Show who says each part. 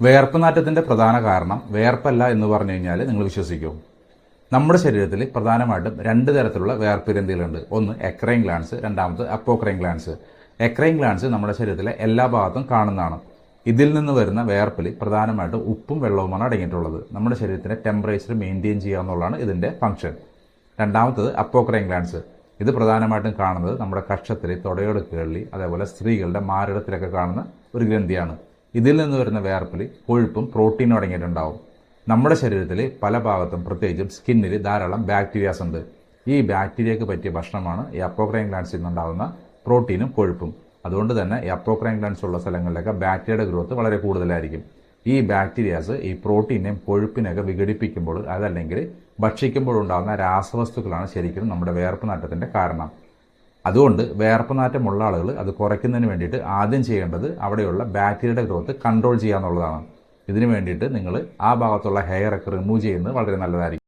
Speaker 1: വേർപ്പ് നാറ്റത്തിന്റെ പ്രധാന കാരണം വേർപ്പല്ല എന്ന് പറഞ്ഞു കഴിഞ്ഞാൽ നിങ്ങൾ വിശ്വസിക്കൂ. നമ്മുടെ ശരീരത്തിൽ പ്രധാനമായിട്ടും രണ്ട് തരത്തിലുള്ള വേർപ്പിരന്തികളുണ്ട് ഒന്ന് എക്രൈൻ ഗ്ലാൻസ് രണ്ടാമത് അപ്പോക്രൈൻ ഗ്ലാൻസ്. എക്രൈൻ ഗ്ലാൻസ് നമ്മുടെ ശരീരത്തിലെ എല്ലാ ഭാഗത്തും കാണുന്നതാണ്. ഇതിൽ നിന്ന് വരുന്ന വേർപ്പിൽ പ്രധാനമായിട്ടും ഉപ്പും വെള്ളവുമാണ് അടങ്ങിയിട്ടുള്ളത്. നമ്മുടെ ശരീരത്തിന്റെ ടെമ്പറേച്ചർ മെയിന്റെയിൻ ചെയ്യുക എന്നുള്ളതാണ് ഇതിന്റെ ഫംഗ്ഷൻ രണ്ടാമത്തത് അപ്പോക്രൈൻ ഗ്ലാൻസ്. ഇത് പ്രധാനമായിട്ടും കാണുന്നത് നമ്മുടെ കക്ഷത്തിൽ തുടയൊടുക്കുകളിൽ അതേപോലെ സ്ത്രീകളുടെ മാരടത്തിലൊക്കെ കാണുന്ന ഒരു ഗ്രന്ഥിയാണ്. ഇതിൽ നിന്ന് വരുന്ന വേർപ്പിൽ കൊഴുപ്പും പ്രോട്ടീനും അടങ്ങിയിട്ടുണ്ടാവും. നമ്മുടെ ശരീരത്തിൽ പല ഭാഗത്തും പ്രത്യേകിച്ചും സ്കിന്നിൽ ധാരാളം ബാക്ടീരിയാസ് ഉണ്ട്. ഈ ബാക്ടീരിയക്ക് പറ്റിയ ഭക്ഷണമാണ് ഈ അപ്പോക്രൈൻ ഗ്ലാൻസിൽ നിന്നുണ്ടാകുന്ന പ്രോട്ടീനും കൊഴുപ്പും. അതുകൊണ്ട് തന്നെ ഈ അപ്പോക്രൈൻ ഗ്ലാൻസ് ഉള്ള സ്ഥലങ്ങളിലൊക്കെ ബാക്ടീരിയയുടെ ഗ്രോത്ത് വളരെ കൂടുതലായിരിക്കും. ഈ ബാക്ടീരിയാസ് ഈ പ്രോട്ടീനെയും കൊഴുപ്പിനെയൊക്കെ വിഘടിപ്പിക്കുമ്പോൾ അതല്ലെങ്കിൽ ഭക്ഷിക്കുമ്പോഴുണ്ടാകുന്ന രാസവസ്തുക്കളാണ് ശരിക്കും നമ്മുടെ വേർപ്പ് നാട്ടത്തിന്റെ കാരണം. അതുകൊണ്ട് വേർപ്പ് നാറ്റമുള്ള ആളുകൾ അത് കുറയ്ക്കുന്നതിന് വേണ്ടിയിട്ട് ആദ്യം ചെയ്യേണ്ടത് അവിടെയുള്ള ബാക്ടീരിയയുടെ ഗ്രോത്ത് കൺട്രോൾ ചെയ്യുക എന്നുള്ളതാണ് ഇതിന് വേണ്ടിയിട്ട് നിങ്ങൾ ആ ഭാഗത്തുള്ള ഹെയറൊക്കെ റിമൂവ് ചെയ്യുന്നത് വളരെ നല്ലതായിരിക്കും.